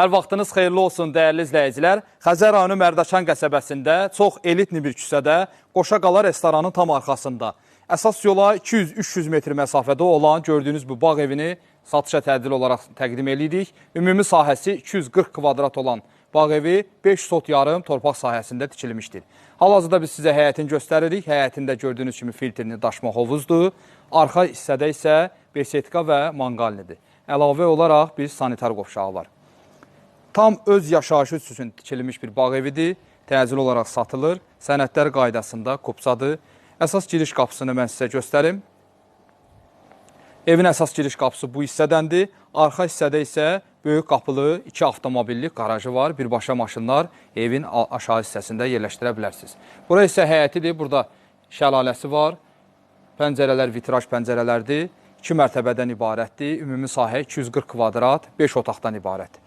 Hər vaxtınız xeyirli olsun, dəyərli izləyicilər. Xəzər rayonu Mərdəkan qəsəbəsində çox elitli bir küçədə Qoşaqala restoranın tam arxasında əsas yola 200-300 metr məsafədə olan gördüyünüz bu bağ evini satışa tədil olaraq təqdim edirik. Ümumi sahəsi 240 kvadrat olan bağ evi 5 sot yarım torpaq sahəsində tikilmişdir. Hal-hazırda biz sizə həyətini göstəririk. Həyətində gördüyünüz kimi filtrini daşma hovuzdur. Arxa hissədə isə besetka və manqalnidir. Əlavə olaraq bir sanitar qovşağı var. Tam öz yaşayışı üçün tikilmiş bir bağ evidir. Təcil olaraq satılır. Sənədlər qaydasında kupsadır. Əsas giriş qapısını mən sizə göstərim. Evin əsas giriş qapısı bu hissədəndir. Arxa hissədə isə böyük qapılı iki avtomobillik qarajı var. Birbaşa maşınlar evin aşağı hissəsində yerləşdirə bilərsiniz. Bura isə həyətidir. Burada şəlaləsi var. Pəncərələr vitraj pəncərələrdir. 2 mərtəbədən ibarətdir. Ümumi sahə 240 kvadrat, 5 otaqdan ibarətdir.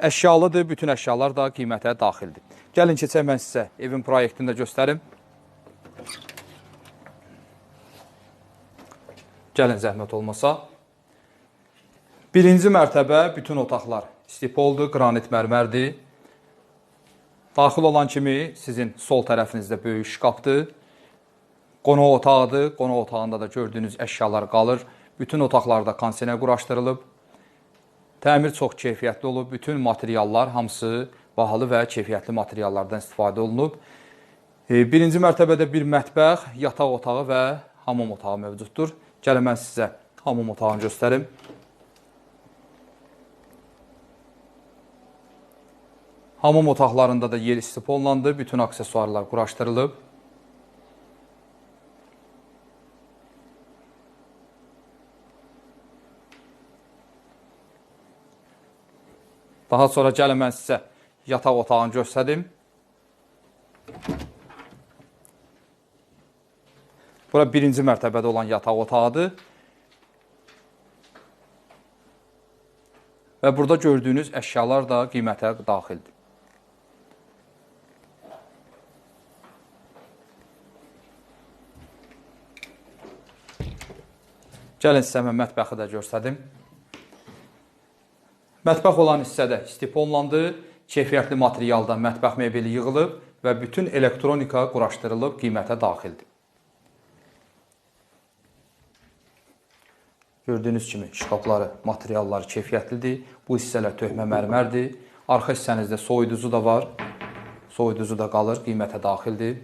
Əşyalıdır, bütün əşyalar da qiymətə daxildir. Gəlin keçək mən sizə evin proyektini də göstərim. Gəlin zəhmət olmasa. Birinci mərtəbə bütün otaqlar stipoldur, qranit mərmərdir. Daxil olan kimi sizin sol tərəfinizdə böyük şkafdır. Qonaq otağıdır. Qonaq otağında da gördüyünüz əşyalar qalır. Bütün otaqlarda kondisioner quraşdırılıb. Təmir çox keyfiyyətli olub. Bütün materiallar hamısı bahalı və keyfiyyətli materiallardan istifadə olunub. E, birinci mərtəbədə bir mətbəx, yataq otağı və hamam otağı mövcuddur. Gəlin mən sizə hamam otağını göstərim. Hamam otaqlarında da yer istifadlandı, bütün aksesuarlar quraşdırılıb. Daha sonra gəlin mən sizə yataq otağını göstərim. Bura birinci mərtəbədə olan yataq otağıdır. Və burada gördüyünüz əşyalar da qiymətə daxildir. Gəlin sizə mən mətbəxi də göstərim. Mətbəx olan hissədə stiponlandı, keyfiyyətli materialdan mətbəx mebeli yığılıb və bütün elektronika quraşdırılıb qiymətə daxildir. Gördüyünüz kimi şkafları, materialları keyfiyyətlidir. Bu hissələr töhmə mərmərdir. Arxa hissənizdə soyuducu da var. Soyuducu da qalır, qiymətə daxildir.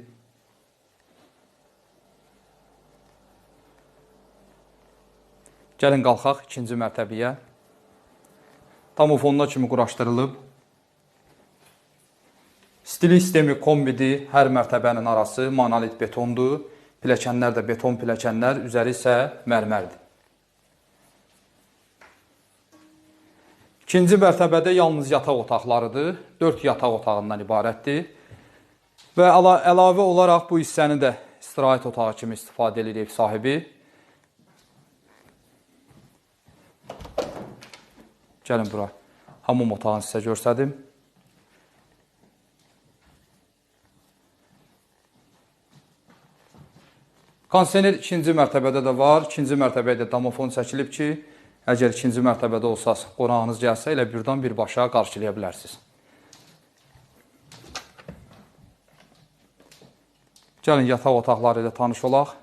Gəlin qalxaq ikinci mərtəbəyə. Tamofonuna kimi quraşdırılıb. Stili sistemi kombidir. Hər mərtəbənin arası monolit betondur. Pilləkənlər də beton pilləkənlər, üzəri isə mərmərdir. İkinci mərtəbədə yalnız yataq otaqlarıdır. 4 yataq otağından ibarətdir. Və əlavə olaraq bu hissəni də istirahət otağı kimi istifadə edir ev sahibi. Gəlin bura. Hamam otağını sizə göstərdim. Kondisioner ikinci mərtəbədə də var. İkinci mərtəbəyə də domofon çəkilib ki, əgər ikinci mərtəbədə olsaz, qonağınız gəlsə, elə birdən birbaşa qarşılaya bilərsiniz. Gəlin yataq otaqları ilə tanış olaq.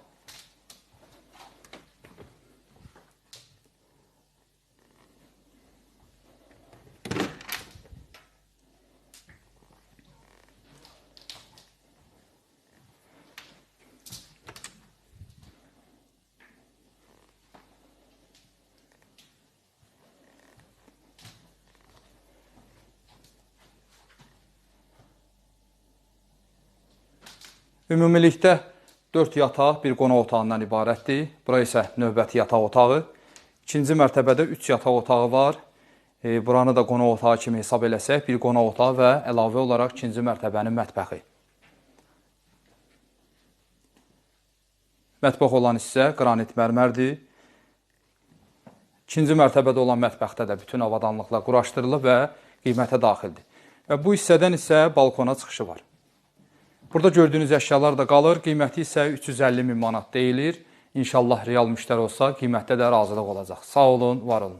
Ümumilikdə 4 yataq, bir qonaq otağından ibarətdir. Bura isə növbəti yataq otağı. İkinci mərtəbədə 3 yataq otağı var. E, buranı da qonaq otağı kimi hesab eləsək, bir qonaq otağı və əlavə olaraq ikinci mərtəbənin mətbəxi. Mətbəx olan hissə qranit mərmərdir. İkinci mərtəbədə olan mətbəxdə də bütün avadanlıqlar quraşdırılıb və qiymətə daxildir. Və bu hissədən isə balkona çıxışı var. Burada gördüyünüz əşyalar da qalır. Qiyməti isə 350 min manat deyilir. İnşallah real müştəri olsa qiymətdə də razılıq olacaq. Sağ olun, var olun.